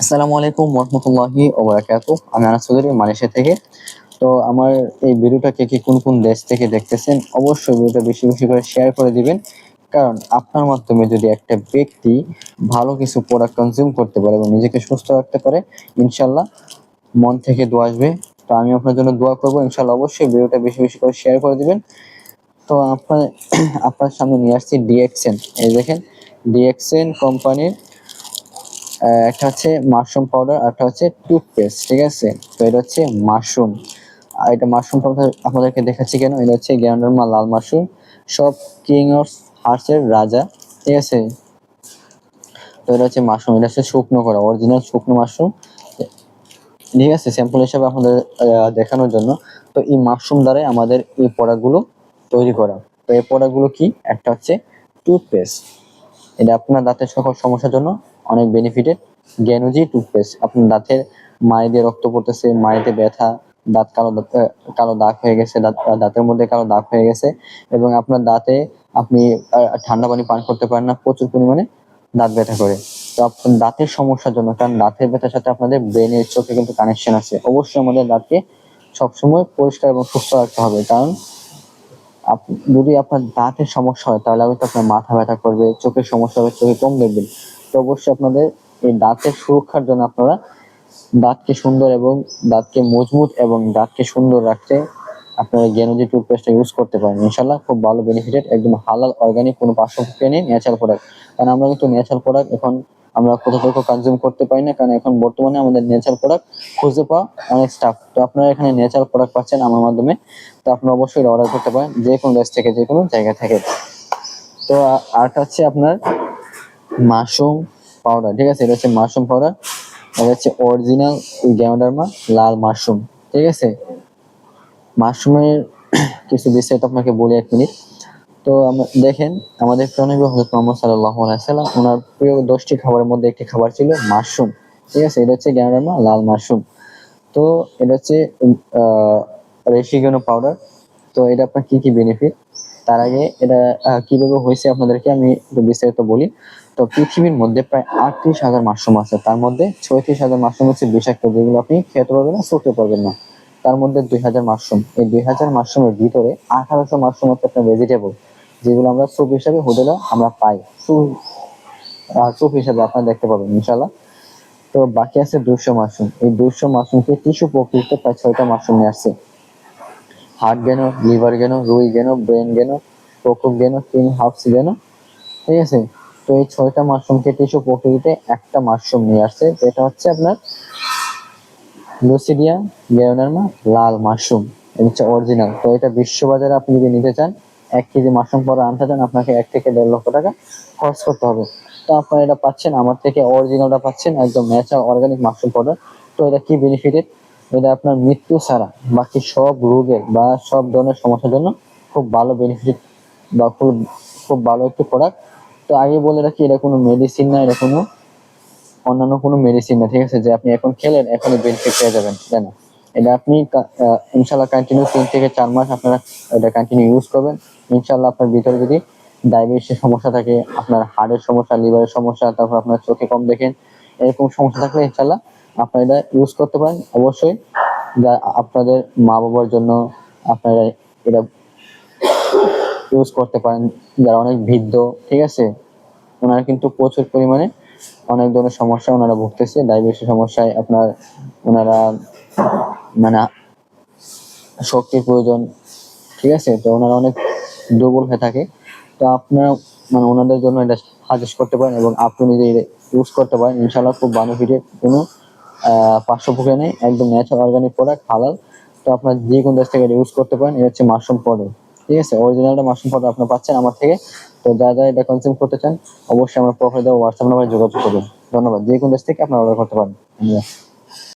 আসসালামু আলাইকুম রহমতুল্লাহি ওবরাকাত আমি আনাস চৌধুরী মালয়েশিয়া থেকে। তো আমার এই ভিডিওটা কে কে কোন কোন দেশ থেকে দেখতেছেন, অবশ্যই ভিডিওটা বেশি বেশি করে শেয়ার করে দিবেন। কারণ আপনার মাধ্যমে যদি একটা ব্যক্তি ভালো কিছু প্রোডাক্ট কনজিউম করতে পারে এবং নিজেকে সুস্থ রাখতে পারে, ইনশাল্লাহ মন থেকে দোয়া আসবে। তো আমি আপনার জন্য দোয়া করব। ইনশাল্লাহ অবশ্যই ভিডিওটা বেশি বেশি করে শেয়ার করে দিবেন। তো আপনার আপনার সামনে নিয়ে আসছি ডিএক্সেন এই দেখেন ডিএক্সেন কোম্পানির একটা হচ্ছে মাশরুম পাউডার আর একটা হচ্ছে টুথপেস্ট ঠিক আছে? তো এটা হচ্ছে মাশরুম আর এটা মাশরুম পাউডার আপনাদেরকে দেখাচ্ছি কেন? এটা হচ্ছে গ্যান্ডারমা লাল মাশরুম সব কিং অফ হার্টসের রাজা, ঠিক আছে? তো এটা হচ্ছে মাশরুম এটা হচ্ছে শুকনো করা অরিজিনাল শুকনো মাশরুম ঠিক আছে? স্যাম্পল হিসাবে আপনাদের দেখানোর জন্য। তো এই মাশরুম দ্বারাই আমাদের এই প্রোডাক্টগুলো তৈরি করা। তো এই প্রোডাক্টগুলো কি? একটা হচ্ছে টুথপেস্ট এটা আপনার দাঁতের সকল সমস্যার জন্য অনেক বেনিফিটেড জ্ঞানজি টুথপেস্ট আপনার দাঁতের মাড়িতে রক্ত পড়তেছে, মাড়িতে ব্যথা, দাঁত কালো কালো দাগ হয়ে গেছে, দাঁত দাঁতের মধ্যে কালো দাগ হয়ে গেছে এবং আপনার দাঁতে আপনি ঠান্ডা পানি পান করতে পারেন না, প্রচুর পরিমাণে দাঁত ব্যথা করে। তো আপনার দাঁতের সমস্যার জন্য, কারণ দাঁতের ব্যথার সাথে আপনাদের ব্রেনের চোখে কিন্তু কানেকশন আছে। অবশ্যই আমাদের দাঁতকে সবসময় পরিষ্কার এবং সুস্থ রাখতে হবে, কারণ যদি আপনার দাঁতের সমস্যা হয়, তাহলে হয়তো আপনার মাথা ব্যথা করবে, চোখের সমস্যা হবে, চোখে কম দেখবেন। তো অবশ্যই আপনাদের এই দাঁতের সুরক্ষার জন্য আপনারা দাঁতকে সুন্দর এবং দাঁতকে মজবুত এবং দাঁতকে সুন্দর রাখতে আপনারা জ্ঞানজি টুথপেস্টটা ইউজ করতে পারেন। ইনশাল্লাহ খুব ভালো বেনিফিটেড একদম হালাল অর্গানিক কোনো পার্শ্ব প্রক্রিয়া নেই ন্যাচারাল প্রোডাক্ট কারণ আমরা কিন্তু ন্যাচারাল প্রোডাক্ট এখন আমরা কোথাও থেকে কনজিউম করতে পারি না, কারণ এখন বর্তমানে আমাদের ন্যাচারাল প্রোডাক্ট খুঁজে পাওয়া অনেক স্টাফ তো আপনারা এখানে ন্যাচারাল প্রোডাক্ট পাচ্ছেন আমার মাধ্যমে, তো আপনারা অবশ্যই অর্ডার করতে পারেন যে কোনো দেশ থেকে যে কোনো জায়গা থেকে। তো আ- আরেকটা হচ্ছে আপনার মাশরুম পাউডার ঠিক আছে? এটা হচ্ছে মাশরুম পাউডার এটা হচ্ছে অরিজিনাল গ্যাউন্ডারমা লাল মাশরুম, ঠিক আছে? মাশরুমের কিছু বিস্তারিত আপনাকে বলি এক মিনিট। তো দেখেন, আমাদের প্রণবী হজরত মোহাম্মদ সাল্লাহ সাল্লাম ওনার প্রিয় দশটি খাবারের মধ্যে একটি খাবার ছিল মাশরুম, ঠিক আছে? এটা হচ্ছে গ্যানাডারমা লাল মাশরুম। তো এটা হচ্ছে রেশিগানো পাউডার তো এটা আপনার কি কি বেনিফিট তার আগে এটা কীভাবে হয়েছে আপনাদেরকে আমি একটু বিস্তারিত বলি। তো পৃথিবীর মধ্যে প্রায় আটত্রিশ হাজার মাশরুম আছে। তার মধ্যে ছয়ত্রিশ হাজার মাশরুম হচ্ছে বিষাক্ত, যেগুলো আপনি খেতে পারবেন না শুকতে পারবেন না। তার মধ্যে দুই হাজার মাশরুম। এই দুই হাজার মাশরুমের ভিতরে আঠারোশো মাশরুম হচ্ছে আপনার ভেজিটেবল যেগুলো আমরা স্যুপ হিসাবে হোটেলে আমরা পাই। স্যুপ হিসাবে আপনারা দেখতে পাবেন ইনশাল্লাহ তো বাকি আছে দুশো মাশরুম। এই দুশো মাশরুমকে টিস্যু প্রকৃতিতে প্রায় ছয়টা মাশরুম নিয়ে আসছে। হার্ট গেনো লিভার গেনো, রুই গেনো ব্রেন গেনো কোকুক গেনো কিং হাফস গেনো, ঠিক আছে? তো এই ছয়টা মাশরুম মাশরুমকে টিস্যু প্রকৃতিতে একটা মাশরুম নিয়ে আসছে এটা হচ্ছে আপনার লুসিডিয়া গেওনারমা লাল মাশরুম হচ্ছে অরিজিনাল তো এটা বিশ্ববাজারে আপনি যদি নিতে চান, এক কেজি মাশরুম পরে আনতে চান, আপনাকে এক থেকে দেড় লক্ষ টাকা খরচ করতে হবে। তো আপনারা এটা পাচ্ছেন, আমার থেকে অরিজিনালটা পাচ্ছেন, একদম ন্যাচারাল অর্গানিক মাশরুম পাউডার তো এটা কি বেনিফিটেড এটা আপনার মৃত্যু ছাড়া বাকি সব রোগের বা সব ধরনের সমস্যার জন্য খুব ভালো বেনিফিট বা খুব খুব ভালো একটি প্রোডাক্ট তো আগে বলে রাখি, এটা কোনো মেডিসিন না, এটা কোনো অন্যান্য কোনো মেডিসিন না, ঠিক আছে? যে আপনি এখন খেলেন, এখনই বেনিফিট পেয়ে যাবেন, তাই না? এটা আপনি ইনশাল্লাহ কন্টিনিউ তিন থেকে চার মাস আপনারা এটা কন্টিনিউ ইউজ করবেন। ইনশাল্লাহ আপনার ভিতরে যদি ডায়াবেটিসের সমস্যা থাকে, আপনার হার্টের সমস্যা লিভারের সমস্যা, তারপর আপনার চোখে কম দেখেন, এরকম সমস্যা থাকলে ইনশাল্লাহ আপনারা ইউজ করতে পারেন। অবশ্যই যা আপনাদের মা বাবার জন্য আপনারা এটা ইউজ করতে পারেন। যারা অনেক বৃদ্ধ, ঠিক আছে? ওনারা কিন্তু প্রচুর পরিমাণে অনেক ধরনের সমস্যা ওনারা ভুগতেছে। ডায়াবেটিসের সমস্যায় আপনার ওনারা মানে শক্তির প্রয়োজন, ঠিক আছে? তো ওনারা অনেক দুর্বল হয়ে থাকে। তো আপনারা মানে ওনাদের জন্য এটা সাজেস্ট করতে পারেন এবং আপনি নিজে ইউজ করতে পারেন ইনশাল্লাহ খুব বেনিফিটেড কোনো আহ, পুকে নেই একদম ন্যাচারাল অর্গানিক প্রোডাক্ট হালাল তো আপনার যে কোনো দেশ থেকে ইউজ করতে পারেন এটা হচ্ছে মাশরুম পাউডার ঠিক আছে? অরিজিনালটা মাশরুম পাউডার আপনার পাচ্ছেন আমার থেকে। তো যারা যারা এটা কনসিউম করতে চান অবশ্যই আমার প্রোফাইল দেওয়া হোয়াটসঅ্যাপ নাম্বারে যোগাযোগ করবেন ধন্যবাদ। যে কোনো দেশ থেকে আপনারা অর্ডার করতে পারেন।